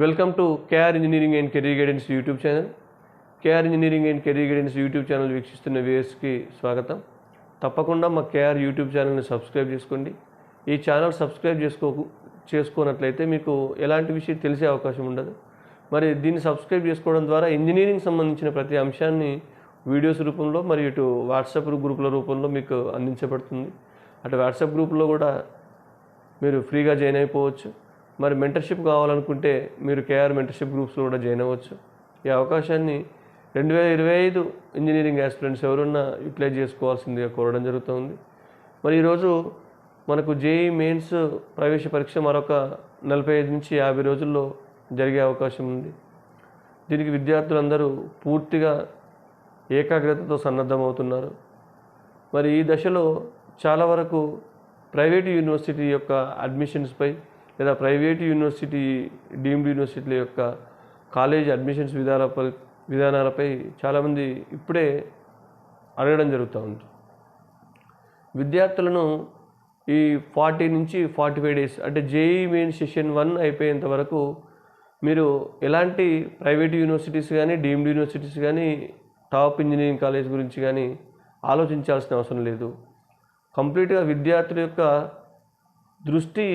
Welcome to KR engineering and career guidance YouTube channel KR engineering and career guidance YouTube channel వీక్షిస్తున్న వ్యూయర్స్కి స్వాగతం. తప్పకుండా మా KR YouTube ఛానల్ని సబ్స్క్రైబ్ చేసుకోండి. ఈ ఛానల్ సబ్స్క్రైబ్ చేసుకో చేసుకోనట్లయితే మీకు ఎలాంటి విషయం తెలిసే అవకాశం ఉండదు. మరి దీన్ని సబ్స్క్రైబ్ చేసుకోవడం ద్వారా ఇంజనీరింగ్ సంబంధించిన ప్రతి అంశాన్ని వీడియోస్ రూపంలో మరియు ఇటు వాట్సాప్ గ్రూపుల రూపంలో మీకు అందించబడుతుంది. అటు వాట్సాప్ గ్రూప్లో కూడా మీరు ఫ్రీగా జాయిన్ అయిపోవచ్చు. మరి మెంటర్షిప్ కావాలనుకుంటే మీరు కేఆర్ మెంటర్షిప్ గ్రూప్స్లో కూడా జాయిన్ అవ్వచ్చు. ఈ అవకాశాన్ని రెండు వేల ఇరవై ఐదు ఇంజనీరింగ్ ఆస్పిరెంట్స్ ఎవరున్నా యూటిలైజ్ చేసుకోవాల్సిందిగా కోరడం జరుగుతుంది. మరి ఈరోజు మనకు జేఈ మెయిన్స్ ప్రవేశ పరీక్ష మరొక నలభై ఐదు నుంచి యాభై రోజుల్లో జరిగే అవకాశం ఉంది. దీనికి విద్యార్థులందరూ పూర్తిగా ఏకాగ్రతతో సన్నద్ధమవుతున్నారు. మరి ఈ దశలో చాలా వరకు ప్రైవేట్ యూనివర్సిటీ యొక్క అడ్మిషన్స్పై లేదా ప్రైవేట్ యూనివర్సిటీ డీమ్డ్ యూనివర్సిటీల యొక్క కాలేజ్ అడ్మిషన్స్ విధానాలపై విధానాలపై చాలామంది ఇప్పుడే అడగడం జరుగుతూ ఉంది. విద్యార్థులను ఈ ఫార్టీ నుంచి ఫార్టీ ఫైవ్ డేస్ అంటే జేఈ మెయిన్ సెషన్ వన్ అయిపోయేంత వరకు మీరు ఎలాంటి ప్రైవేట్ యూనివర్సిటీస్ కానీ డీమ్డ్ యూనివర్సిటీస్ కానీ టాప్ ఇంజనీరింగ్ కాలేజ్ గురించి కానీ ఆలోచించాల్సిన అవసరం లేదు. కంప్లీట్గా విద్యార్థుల యొక్క దృష్టి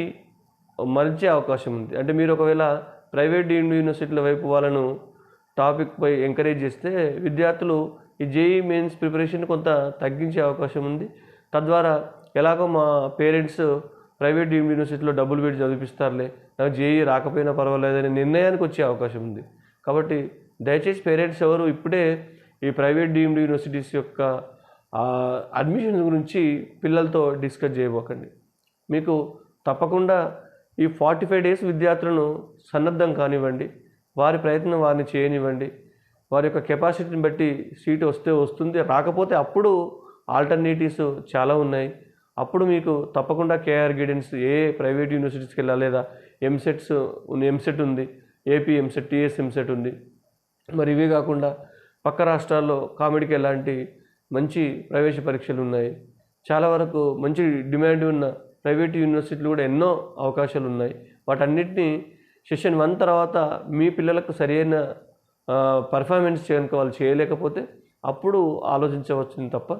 మరిచే అవకాశం ఉంది. అంటే మీరు ఒకవేళ ప్రైవేట్ యూనివర్సిటీల వైపు వాళ్ళను టాపిక్పై ఎంకరేజ్ చేస్తే విద్యార్థులు ఈ జేఈ మెయిన్స్ ప్రిపరేషన్ కొంత తగ్గించే అవకాశం ఉంది. తద్వారా ఎలాగో మా పేరెంట్స్ ప్రైవేట్ యూనివర్సిటీలో డబ్బులు పెట్టి చదివిపిస్తారులే నాకు జేఈ రాకపోయినా పర్వాలేదనే నిర్ణయానికి వచ్చే అవకాశం ఉంది. కాబట్టి దయచేసి పేరెంట్స్ ఎవరు ఇప్పుడే ఈ ప్రైవేట్ డీమ్డ్ యూనివర్సిటీస్ యొక్క అడ్మిషన్స్ గురించి పిల్లలతో డిస్కస్ చేయబోకండి. మీకు తప్పకుండా ఈ ఫార్టీ ఫైవ్ డేస్ విద్యార్థులను సన్నద్ధం కానివ్వండి వారి ప్రయత్నం వారిని చేయనివ్వండి వారి యొక్క కెపాసిటీని బట్టి సీట్ వస్తే వస్తుంది. రాకపోతే అప్పుడు ఆల్టర్నేటివ్స్ చాలా ఉన్నాయి. అప్పుడు మీకు తప్పకుండా కేఆర్ గైడెన్స్ ఏ ప్రైవేట్ యూనివర్సిటీస్కి వెళ్ళాలి లేదా ఎంసెట్స్ ఎంసెట్ ఉంది ఏపీ ఎంసెట్ టీఎస్ ఎంసెట్ ఉంది. మరి ఇవే కాకుండా పక్క రాష్ట్రాల్లో కామెడీకి ఎలాంటి మంచి ప్రవేశ పరీక్షలు ఉన్నాయి. చాలా వరకు మంచి డిమాండ్ ఉన్న ప్రైవేట్ యూనివర్సిటీలు కూడా ఎన్నో అవకాశాలు ఉన్నాయి. వాటన్నిటిని సెషన్ వన్ తర్వాత మీ పిల్లలకు సరైన పర్ఫార్మెన్స్ కనుక వాళ్ళు చేయలేకపోతే అప్పుడు ఆలోచించవచ్చును తప్ప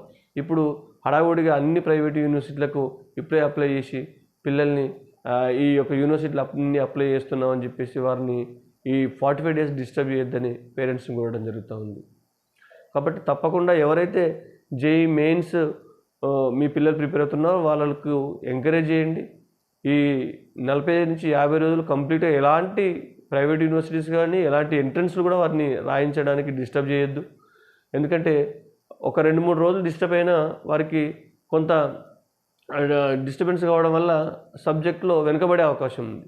ఇప్పుడు హడావుడిగా అన్ని ప్రైవేట్ యూనివర్సిటీలకు ఇప్పుడే అప్లై చేసి పిల్లల్ని ఈ యొక్క యూనివర్సిటీలు అన్ని అప్లై చేస్తున్నామని చెప్పేసి వారిని ఈ ఫార్టీ ఫైవ్ డేస్ డిస్టర్బ్ చేయొద్దని పేరెంట్స్ని కోరడం జరుగుతూ ఉంది. కాబట్టి తప్పకుండా ఎవరైతే జేఈ మెయిన్స్ మీ పిల్లలు ప్రిపేర్ అవుతున్నారో వాళ్ళకు ఎంకరేజ్ చేయండి. ఈ నలభై నుంచి యాభై రోజులు కంప్లీట్గా ఎలాంటి ప్రైవేట్ యూనివర్సిటీస్ కానీ ఎలాంటి ఎంట్రన్స్లు కూడా వారిని రాయించడానికి డిస్టర్బ్ చేయొద్దు. ఎందుకంటే ఒక రెండు మూడు రోజులు డిస్టర్బ్ అయినా వారికి కొంత డిస్టర్బెన్స్ కావడం వల్ల సబ్జెక్ట్లో వెనుకబడే అవకాశం ఉంది.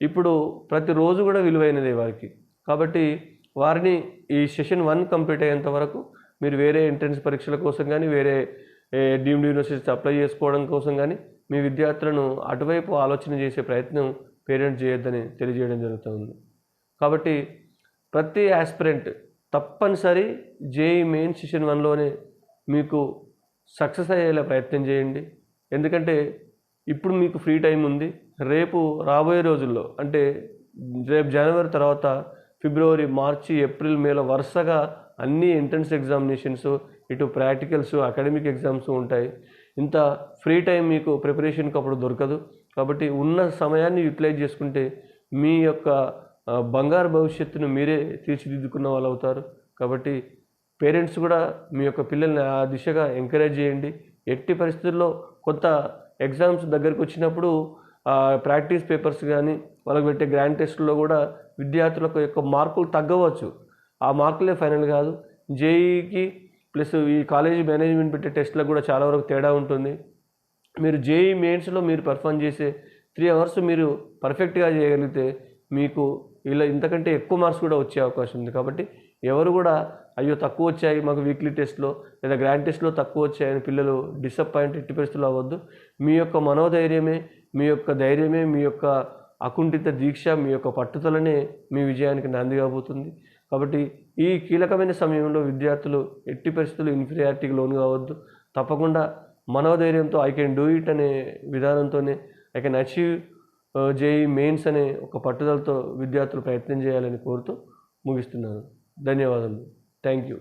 ఇప్పుడు ప్రతిరోజు కూడా విలువైనదే వారికి. కాబట్టి వారిని ఈ సెషన్ వన్ కంప్లీట్ అయ్యేంత వరకు మీరు వేరే ఎంట్రన్స్ పరీక్షల కోసం కానీ వేరే డీమ్డ్ యూనివర్సిటీస్ అప్లై చేసుకోవడం కోసం కానీ మీ విద్యార్థులను అటువైపు ఆలోచన చేసే ప్రయత్నం పేరెంట్స్ చేయొద్దని తెలియజేయడం జరుగుతుంది. కాబట్టి ప్రతి ఆస్పిరెంట్ తప్పనిసరి జేఈ మెయిన్ సెషన్ వన్లోనే మీకు సక్సెస్ అయ్యేలా ప్రయత్నం చేయండి. ఎందుకంటే ఇప్పుడు మీకు ఫ్రీ టైం ఉంది. రేపు రాబోయే రోజుల్లో అంటే రేపు జనవరి తర్వాత ఫిబ్రవరి మార్చి ఏప్రిల్ మేలో వరుసగా అన్ని ఎంట్రన్స్ ఎగ్జామినేషన్స్ ఇటు ప్రాక్టికల్స్ అకాడమిక్ ఎగ్జామ్స్ ఉంటాయి. ఇంత ఫ్రీ టైం మీకు ప్రిపరేషన్కి అప్పుడు దొరకదు. కాబట్టి ఉన్న సమయాన్ని యూటిలైజ్ చేసుకుంటే మీ యొక్క బంగారు భవిష్యత్తును మీరే తీర్చిదిద్దుకున్న వాళ్ళు అవుతారు. కాబట్టి పేరెంట్స్ కూడా మీ యొక్క పిల్లల్ని ఆ దిశగా ఎంకరేజ్ చేయండి. ఎట్టి పరిస్థితుల్లో కొంత ఎగ్జామ్స్ దగ్గరికి వచ్చినప్పుడు ప్రాక్టీస్ పేపర్స్ కానీ వాళ్ళకి పెట్టే గ్రాండ్ టెస్ట్లో కూడా విద్యార్థులకు యొక్క మార్కులు తగ్గవచ్చు. ఆ మార్కులే ఫైనల్ కాదు. జేఈకి ప్లస్ ఈ కాలేజీ మేనేజ్మెంట్ పెట్టే టెస్ట్లకు కూడా చాలా వరకు తేడా ఉంటుంది. మీరు జేఈ మెయిన్స్లో మీరు పర్ఫామ్ చేసే త్రీ అవర్స్ మీరు పర్ఫెక్ట్గా చేయగలిగితే మీకు ఇలా ఇంతకంటే ఎక్కువ మార్క్స్ కూడా వచ్చే అవకాశం ఉంది. కాబట్టి ఎవరు కూడా అయ్యో తక్కువ వచ్చాయి మాకు వీక్లీ టెస్ట్లో లేదా గ్రాండ్ టెస్ట్లో తక్కువ వచ్చాయని పిల్లలు డిసప్పాయింట్ ఎట్టి పరిస్థితులు అవ్వద్దు. మీ యొక్క మనోధైర్యమే మీ యొక్క ధైర్యమే మీ యొక్క అకుంఠిత దీక్ష మీ యొక్క పట్టుదలనే మీ విజయానికి నాంది కాబోతుంది. కాబట్టి ఈ కీలకమైన సమయంలో విద్యార్థులు ఎట్టి పరిస్థితులు ఇన్ఫీరియారిటీకి లోను కావద్దు. తప్పకుండా మనోధైర్యంతో ఐ కెన్ డూ ఇట్ అనే విధానంతోనే I can achieve JEE mains అనే ఒక పట్టుదలతో విద్యార్థులు ప్రయత్నం చేయాలని కోరుతూ ముగిస్తున్నాను. ధన్యవాదాలు థ్యాంక్ యూ.